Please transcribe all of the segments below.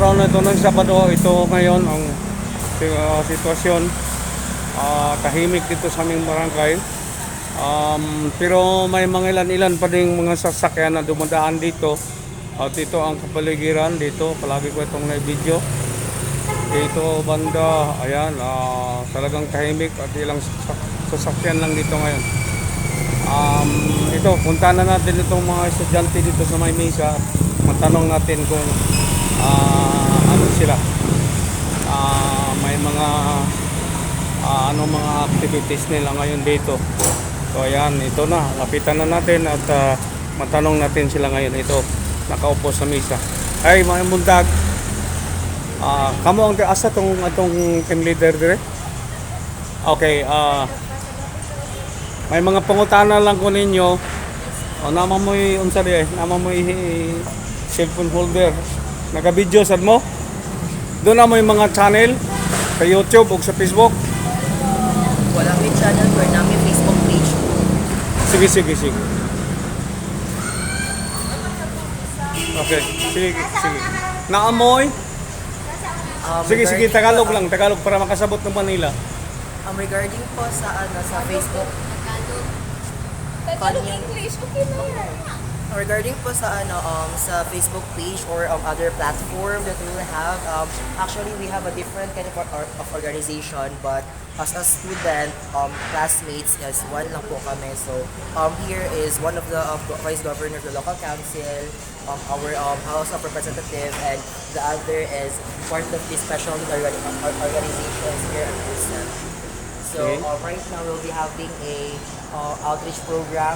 araw na ito ng Sabado, ito ngayon ang uh, sitwasyon. Ah, tahimik dito sa aming barangay. Um, pero may mga ilan-ilan pa ding mga sasakyan na dumadaan dito. At ito ang kapaligiran dito. Palagi ko itong na-video. Dito banda, ayan, ah, talagang tahimik at ilang sasak- sasakyan lang dito ngayon. Um, ito, punta na natin itong mga estudyante dito sa may mesa. Matanong natin kung ah, ano sila. Ah, may mga ah, ano mga activities nila ngayon dito. So ayan, ito na. Lapitan na natin at ah, matanong natin sila ngayon. Ito, nakaupo sa mesa. Ay, mga mundag. Ah, kamo ang asa tong atong team leader dire? Okay, ah may mga pangutana lang ko ninyo. O nama mo unsa di nama mo cellphone holder. Naka-video sad mo? Doon na mo yung mga channel sa YouTube o sa Facebook. Wala may channel for namin Facebook page. Sige, sige, sige. Okay, sige, sige. Naamoy? Um, Sige, sige, regarding Tagalog po- lang, Tagalog para makasabot ng Manila. Um, regarding po sa ano sa Facebook Tagalog English, okay na yan. Regarding po sa ano um sa Facebook page or um, other platform that we will have um actually we have a different kind of, or, of organization but as a student um classmates is one lang po kami so um here is one of the um, vice governor of the local council um our um house of representative and the other is part of the special organ- organizations here at Houston. So Okay. uh, right now we'll be having a uh, outreach program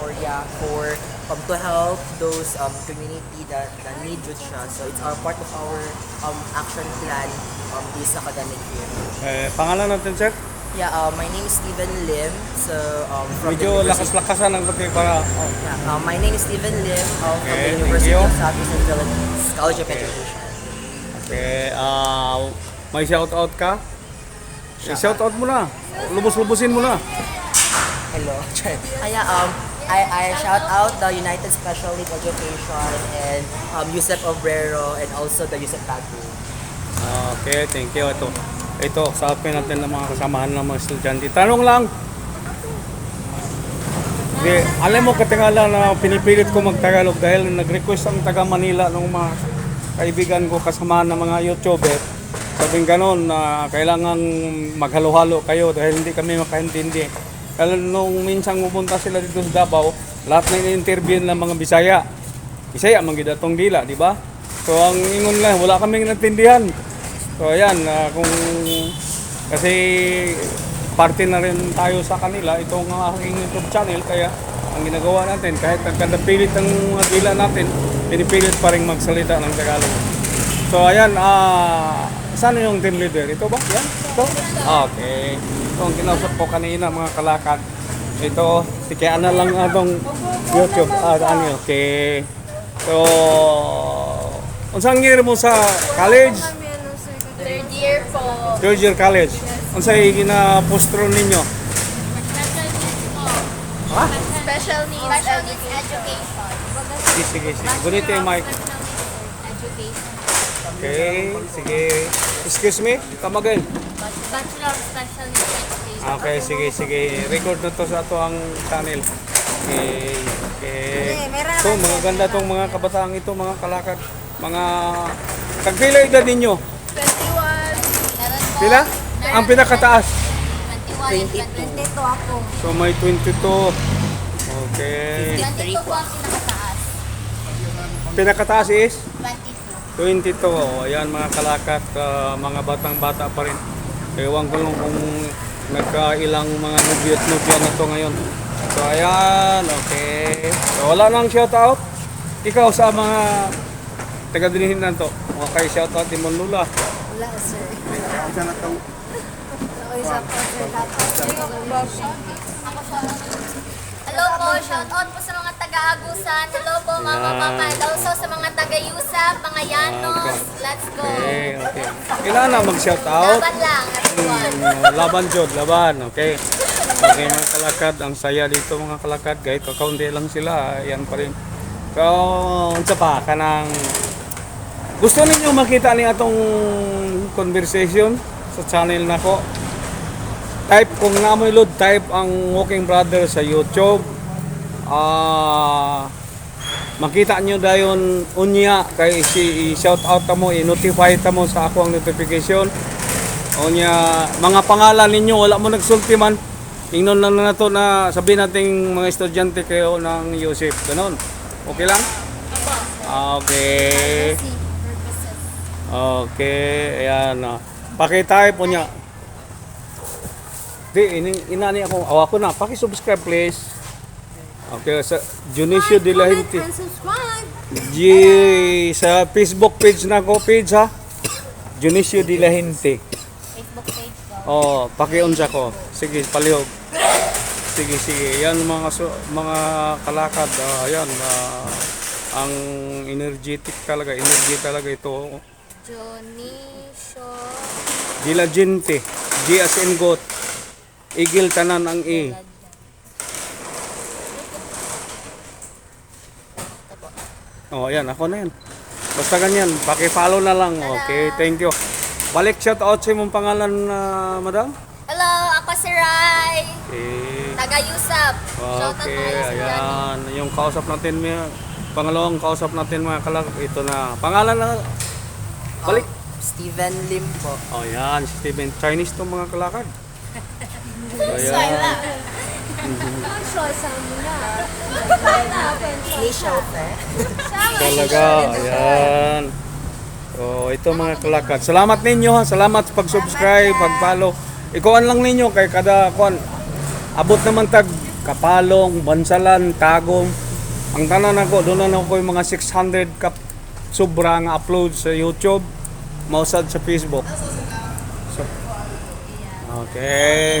or yeah for um, to help those um, community that, that need jud siya. So it's our part of our um, action plan um, this academic year. Eh, pangalan natin, sir? Yeah, uh, my name is Stephen Lim. So um, from the Medyo University- lakas-lakasan ang pati para... Oh. Yeah, uh, my name is Stephen Lim uh, from Okay, the thank University you. of Southeastern Philippines College of. Education. Okay, ah, may shout-out ka? Eh, shout-out mo na. Lubos-lubusin mo na. Hello. Kaya um I, I shout out the United Special Need Education and um, Yusef Obrero and also the Yusef Tagu. Okay, thank you. Ito, ito, sa akin natin ng mga kasamahan ng mga estudyante. Tanong lang. Di, alam mo katingala na pinipilit ko mag-Tagalog dahil nag-request ang taga Manila ng mga kaibigan ko kasamahan ng mga YouTuber. Sabing ganon na kailangan maghalo-halo kayo dahil hindi kami makaintindi. Kaya nung minsan pupunta sila dito sa Davao, lahat na in-interview ng mga Bisaya. Bisaya, magidatong dila, di ba? So ang ingon lang, wala kaming natindihan. So ayan, ah, kung kasi parte na rin tayo sa kanila, itong aking YouTube channel, kaya ang ginagawa natin, kahit nagkadapilit ang mga dila natin, pinipilit pa rin magsalita ng Tagalog. So ayan, ah, saan yung team leader? Ito ba? Yan? Ito? Ah, okay. Ito ang kinausap ko kanina, mga kalakad. Ito, si kaya na lang atong YouTube. Ah, ano, okay. So, unsang year mo sa college? Third year po. Third year college. Unsay gina-postro ninyo? Ha? Special needs education. Sige, sige, sige. Gunito yung mic. Education. Okay, sige. Excuse me, come again. Bachelor of Special Needs Education. Okay, sige, sige. Record na to sa ato ang channel. Okay, okay. So, mga ganda tong mga kabataan ito, mga kalakad. Mga... Kagpila edad ninyo? 21. Pila? Ang pinakataas. 21. 22 ako. So, may 22. Okay. 22 po ang pinakataas. Pinakataas is? 22. 22. Oh, ayan mga kalakat, ah, mga batang-bata pa rin. Ewan ko lang kung nagkailang mga nubyo at nubya na to ngayon. So ayan, okay. So wala nang shoutout. Ikaw sa mga taga-dinihin na to. Okay, shoutout din mo Lula. Wala, sir. Isa na to. Isa po, sir. Hello po, shout out po sa mga taga-Agusan. Hello po, Mama, Yan. Papa. And also sa mga taga-Yusap, mga Yanos. Let's go. Okay, okay. Kailangan na mag-shoutout. Laban lang, everyone. Mm, laban jod, laban. Okay. Okay mga kalakad, ang saya dito mga kalakad. Kahit kakaunti lang sila, yan pa rin. So, unsa pa kanang Gusto ninyo makita ni atong conversation sa channel nako? Type kung naamoy load, type ang Walking Brother sa YouTube. Ah, makita nyo dayon unya kay si shout out ta mo, i-notify ta mo sa ako ang notification. Unya mga pangalan ninyo wala mo nagsulti man. Ingnon lang na to na sabihin nating mga estudyante kayo ng Yosef. Ganon. Okay lang? Okay. Okay, ayan. Uh, Pakitype po niya. Di, ini, inani ako. Awa ko na. Paki-subscribe please. Okay, sa Junicio de la Gente. G, sa Facebook page na ko, page ha. Junicio de la Gente. Facebook page ko. Oh, pakiunsa ko. Sige, palihog. Sige, sige. Yan mga su- mga kalakad. ah, yan. ah, ang energetic talaga. Energy talaga ito. Jonicio. Diligente. G as in goat. Igil tanan ang E. Oh, ayan. Ako na yan. Basta ganyan. Paki-follow na lang. Okay, thank you. Balik shout out sa imong pangalan, na madam. Hello, ako si Rai. Okay. Taga Yusap. Okay, ayan. Yung kausap natin, mga, pangalawang kausap natin mga kalak, ito na. Pangalan na, balik. Steven Lim po. Oh, yan, si Steven. Chinese to mga kalakad. Ayan. Ni Shope. Talaga, ayan. So, ito mga kalakad. Salamat ninyo ha. Salamat sa pag-subscribe, pag-follow. Ikuan lang ninyo kay kada kuan. Abot naman tag Kapalong, Bansalan, Tagum. Ang tanan ako, doon na ako yung mga 600 kap sobra nga upload sa YouTube. Mausad sa Facebook. So, okay.